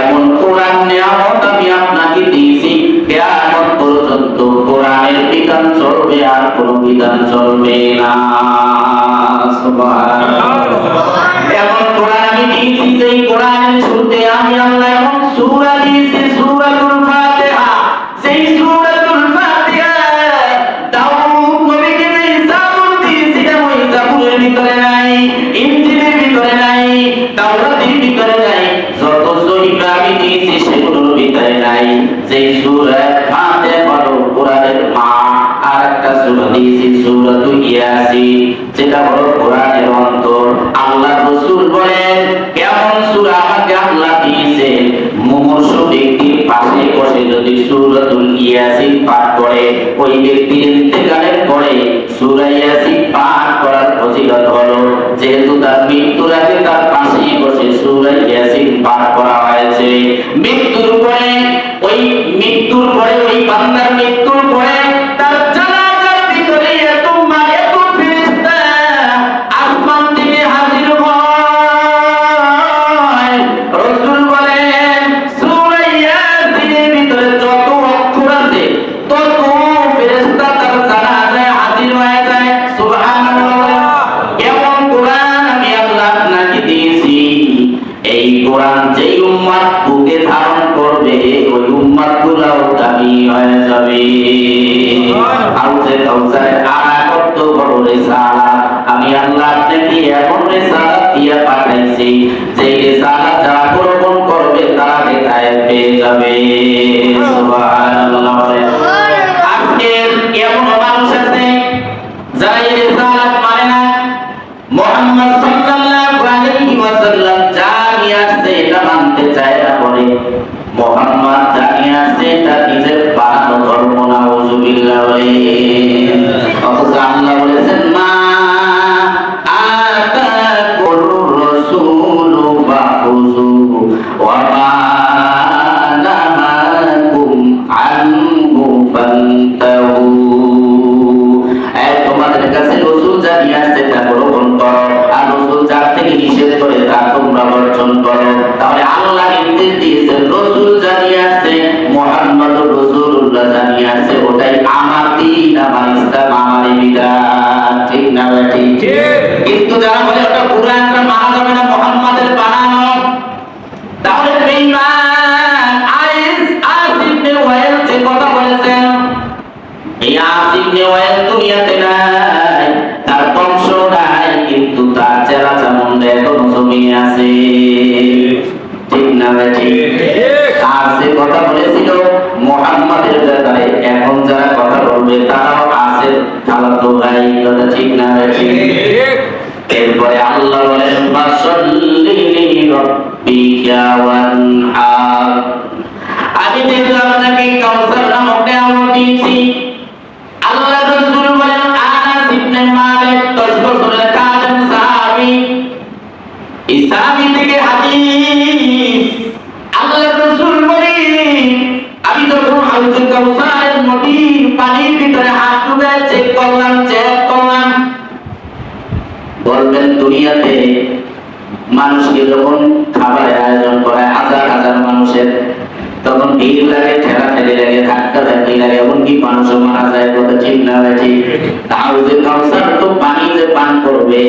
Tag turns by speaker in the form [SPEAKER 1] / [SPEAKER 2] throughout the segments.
[SPEAKER 1] এমন কোরআন নিয়ামত আমি আপনাকে দিয়েছি কেয়ামত পর্যন্ত কোরআনের বিধান চলবে আর কোনো বিধান চলবে না। এমন কোরআন আমি দিয়েছি যেই কোরআনের শুরুতে আমি আল্লাহ এমন সূরা দিয়েছি সূরাতুল ফাতিহা। সেই সূরাতুল ফাতিহা দাউদ নবীকে দিয়েছিলাম ওই ভিতরে নাই ইনজিলের ভিতরে নাই তাওরাতের নাই। কোরআনের আর একটা দিয়েছি যেটা হলো কোরআনের অন্তর। আল্লাহ বলেন, কেমন সূরা আমাকে আল্লাহ দিয়েছে? মুমূর্ষু ব্যক্তির পাশে বসে যদি সূরাতুল ইয়াসিন পাঠ করে, ওই ব্যক্তির ইন্তেকালের পরে যারা বলে ওটা কোরআনটা মানা যাবে না মোহাম্মদের বানানো, তাহলে বেঈমান আইস আসিফ বিন ওয়াইল যে কথা বলেছেন, এই আসিফ বিন ওয়াইল দুনিয়াতে নাই, তার বংশ নাই, কিন্তু তার চেলা চামুন্ডা এখনও জমিয়ে আছে। ঠিক না ঠিক? আর যে কথা বলেছিল মোহাম্মদের ব্যাপারে, এখন যারা কথা বলবে, তারাও আছে খালাতো ভাই কথা ঠিক না ভাই ঠিক এরপরে আল্লাহ বলেন ফাসাল্লি আমি যেহেতু আপনাকে কাউসার নামক নেয়ামত দিয়েছি আল্লাহ রাসূল বলেন আনাস ইবনে মালিক 10 বছরের কাজের সাহাবী। এই থেকে হাদিস। আল্লাহ রাসূল বলেন আমি যখন হাউজে কাউসারের নদীর পানির ভিতরে হাত ডুবে চেক করলাম চেক করলাম। বলবেন দুনিয়াতে ভিড় লাগে ঠেলা ঠেলি লাগে, ধাক্কা ধাক্কি লাগে, এমনকি মানুষও মারা যায় কথা না ভাই ঠিক কাউসার তো পানি যে পান করবে,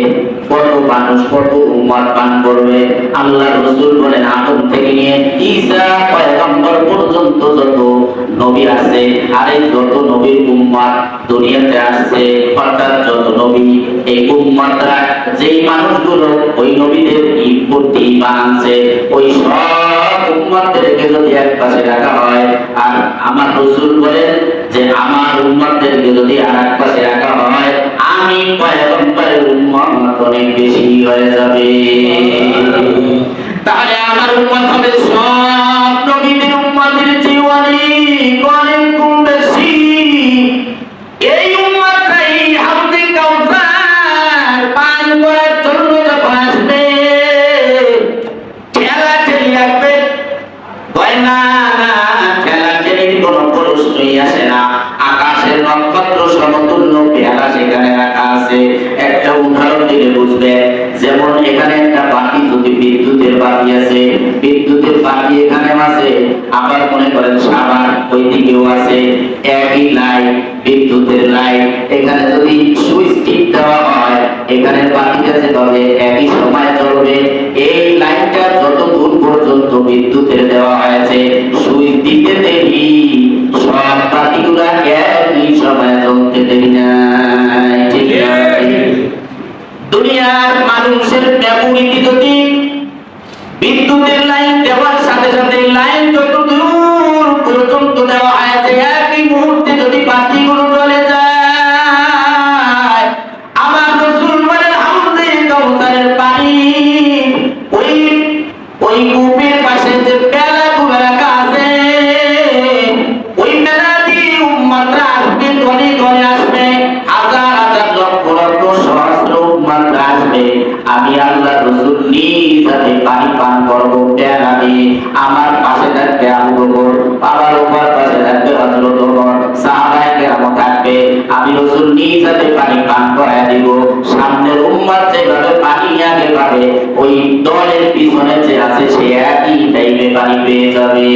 [SPEAKER 1] কত মানুষ, কত উম্মত পান করবে। আল্লাহ রসুল বলেন, আদম থেকে নিয়ে ঈসা পয়গম্বর পর্যন্ত যত নবী আছে আর যত নবীর উম্মত দুনিয়াতে আসছে, অর্থাৎ যত নবী এই উম্মতরা যেই মানুষগুলো ওই নবীদের প্রতি বানাচ্ছে, ওই সব যদি এক পাশে রাখা হয়, আর আমার রসুল বলেন যে আমার উম্মতদেরকে যদি আর এক পাশে রাখা হয়, আমি পয়গম্বরের উম্মত অনেক বেশি হয়ে যাবে। তাহলে আমার উম্মত হবে সব আবার মনে করেন সাবান ওই দিকেও আছে, একই লাইট বিদ্যুতের লাইট এখানে যদি সুইচ টিপ দেওয়া হয়, এখানে বাতিটা যেভাবে একই দলের পিছনে যে আছে, সে একই টাইমে পানি পেয়ে যাবে।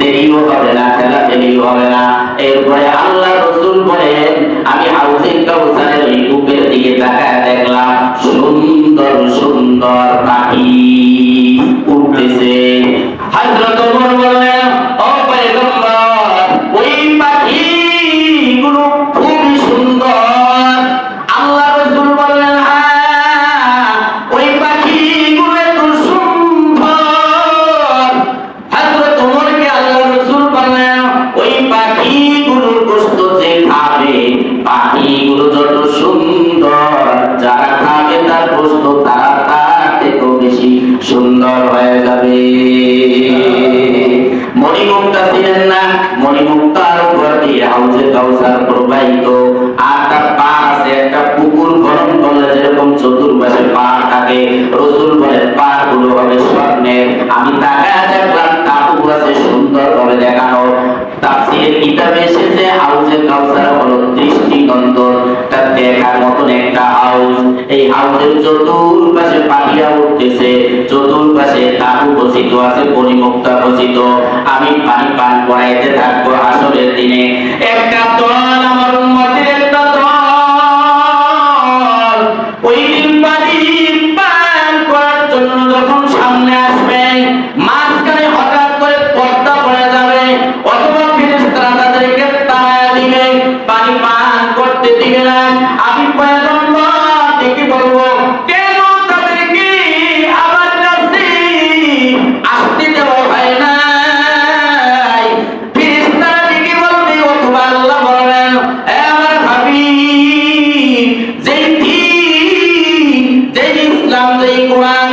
[SPEAKER 1] দেরিও হবে না, খেলা দেরিও হবে না। এরপরে আল্লাহ রসুল বলেন, আমি হাউসিং কাউসারের ওই বুকের দিকে তাকায় দেখলাম, সুন্দর সুন্দর পাখি। চতুর্পাশে পার থাকে রসুল বলেন পারগুলো হবে স্বর্ণের। আমি দেখলাম আছে সুন্দর ভাবে দেখানো। কিতাবে এসেছে কাউসার হলো দৃষ্টিনন্দন তা দেখার মতন একটা হাউস এই হাউসের চতুর্পাশে পাখিরা উঠতেছে, চতুর্পাশে বসিত আছে, পরিমুক্তা বসিত। আমি পানি পান করাইতে থাকব আসরের দিনে। ইসলাম কোরআন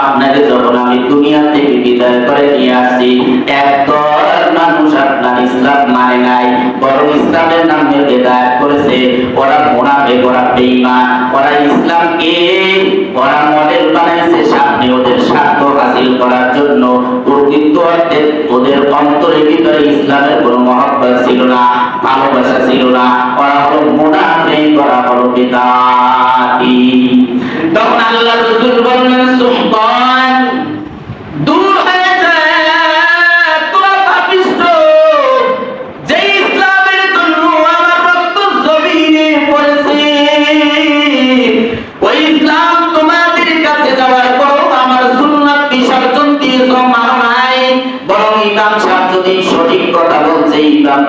[SPEAKER 1] আপনাকে যখন আমি দুনিয়া থেকে বিদায় করে নিয়ে আসছি, একদল মানুষ আপনার ইসলাম মানে নাই, বরং ইসলামের নামে বেদায় করেছে। ওরা মোনাফেক, ওরা বেঈমান, ওরা ইসলামকে, ওরা মডেল বানাইছে, সামনে ওদের হাসিল করার জন্য প্রকৃত ওদের অন্তরের ভিতরে ইসলামের কোনো ছিল না, ভালোবাসা ছিল না। ওরা হলো মোনাফেক, ওরা হলো তখন আল্লাহ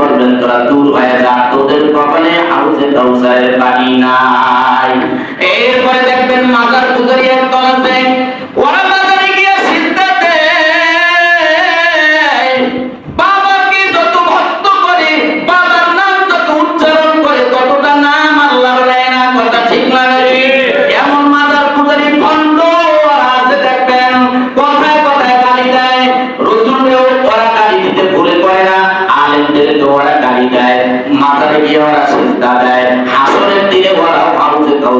[SPEAKER 1] বলবেন তোরা দূর হয়ে যা, তোদের কপালে হাউসে কাউসারের পানি নাই। এরপরে দেখবেন মাজার পুজারি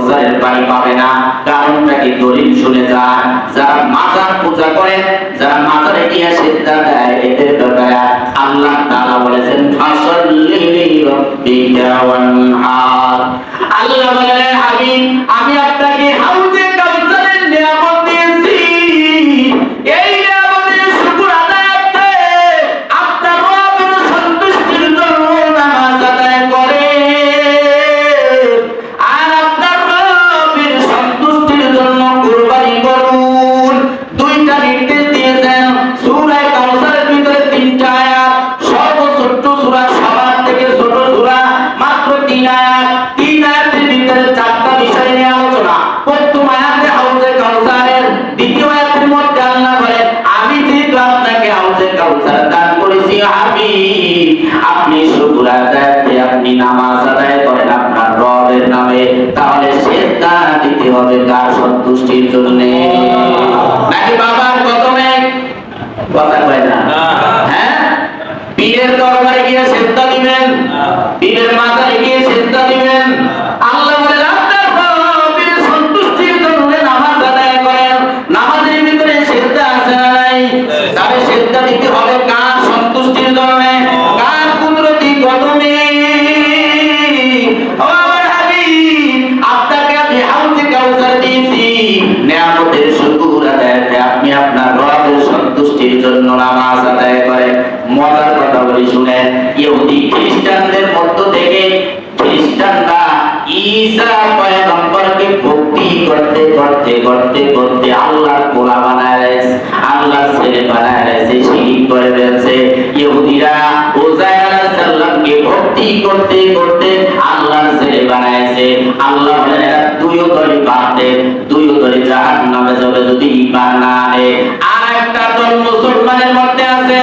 [SPEAKER 1] কাউসারের পানি পাবে না। কারণটা কি দলিল শুনে যান? যারা মাজার পূজা করে, যারা মাজারে গিয়ে সিজদা দেয়, এদের ব্যাপারে আল্লাহ তাআলা বলেছেন, ফাসাল্লি লিরাব্বিকা ওয়ানহার কাউসার দান করেছি আমি আপনি শুকুর আদায়তে আপনি নামাজ আদায় করেন আপনার রবের নামে তাহলে সেজদা দিতে হবে কার সন্তুষ্টির জন্য? নাকি বাবার কদমে কথা কয় না। হ্যাঁ? পীরের দরবারে গিয়ে সেজদা দিবেন? পীরের মাথায় গিয়ে সেজদা ঈসা পয়গম্বরকে ভক্তি করতে করতে করতে করতে আল্লাহর গোলা বানায় রয়েছে আল্লাহর ছেলে বানায় রয়েছে শিরিক করে রয়েছে ইহুদিরা উজাইর আলাইহিস সালামকে ভক্তি করতে করতে আল্লাহর ছেলে বানাইছে। আল্লাহ বলেন দলই বাদে দুইও দলই জাহান্নামে যাবে যদি ঈমান না আনে। আর একটা দল মুসলমানের মধ্যে আছে